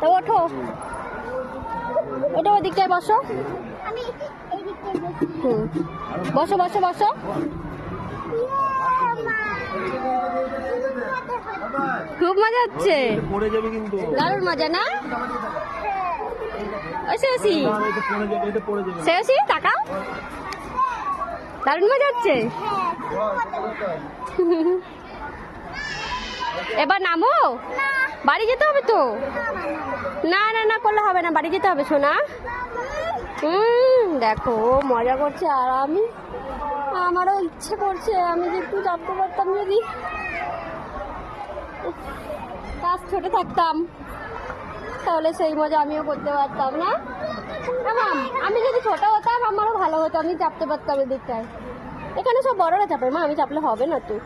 তো ওঠো। ওটা ওদিকটায় বসো। বসি। বসো বসো। খুব মজা হচ্ছে। দারুণ মজা, না? যাবে শেষি তাকাও। দারুণ মজা হচ্ছে। এবার নামো? বাড়ি যেতে হবে তো? না না না করলে হবে না বাড়ি যেতে হবে সোনা। হুম দেখো মজা করছে আর আমি? আমারও ইচ্ছে করছে আমি যে একটু চাপতে পারতাম যদি। কাজ ছোট থাকতাম তাহলে সেই মজা আমিও করতে পারতাম না? মাম আমি যদি ছোট হতাম আমারও ভালো হতো আমি চাপতে পারতাম এদিকটায়। এখানে সব বড়রা চাপে মা আমি চাপলে হবে না তো?